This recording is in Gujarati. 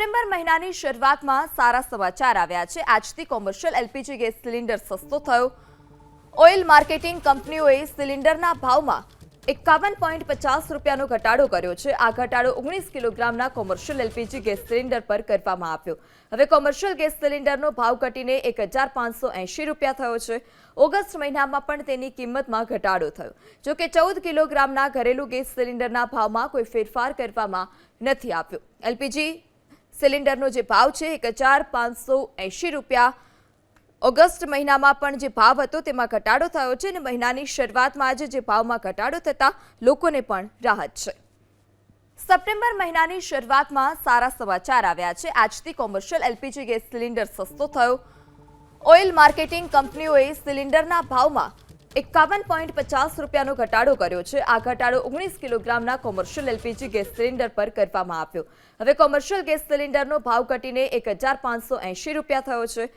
સપ્ટેમ્બર મહિનાની શરૂઆતમાં સારા સમાચાર આવ્યા છે. આજથી કોમર્શિયલ એલપીજી ગેસ સિલિન્ડર સસ્તો થયો. ઓઇલ માર્કેટિંગ કંપનીઓએ સિલિન્ડરના ભાવમાં એકાવન પોઈન્ટ પચાસ રૂપિયાનો ઘટાડો કર્યો છે. આ ઘટાડો ઓગણીસ કિલોગ્રામના કોમર્શિયલ એલપીજી ગેસ સિલિન્ડર પર કરવામાં આવ્યો. હવે કોમર્શિયલ ગેસ સિલિન્ડરનો ભાવ ઘટીને એક હજાર પાંચસો એંશી રૂપિયા થયો છે. ઓગસ્ટ મહિનામાં પણ તેની કિંમતમાં ઘટાડો થયો. જો કે ચૌદ કિલોગ્રામના ઘરેલું ગેસ સિલિન્ડરના ભાવમાં કોઈ ફેરફાર કરવામાં નથી આવ્યો. એલપીજી સિલિન્ડરનો જે ભાવ છે એક હજાર પાંચસો એંશી રૂપિયા. ઓગસ્ટ મહિનામાં પણ જે ભાવ હતો તેમાં ઘટાડો થયો છે અને મહિનાની શરૂઆતમાં આજે જે ભાવમાં ઘટાડો થતાં લોકોને પણ રાહત છે. સપ્ટેમ્બર મહિનાની શરૂઆતમાં સારા સમાચાર આવ્યા છે. આજથી કોમર્શિયલ એલપીજી ગેસ સિલિન્ડર સસ્તો થયો. ઓઇલ માર્કેટિંગ કંપનીઓએ સિલિન્ડરના ભાવમાં એકાવન પોઈન્ટ પચાસ રૂપિયાનો ઘટાડો કર્યો છે. આ ઘટાડો ઓગણીસ કિલોગ્રામના કોમર્શિયલ એલપીજી ગેસ સિલિન્ડર પર કરવામાં આવ્યો. હવે કોમર્શિયલ ગેસ સિલિન્ડરનો ભાવ ઘટીને એક હજાર પાંચસો એંશી રૂપિયા થયો છે.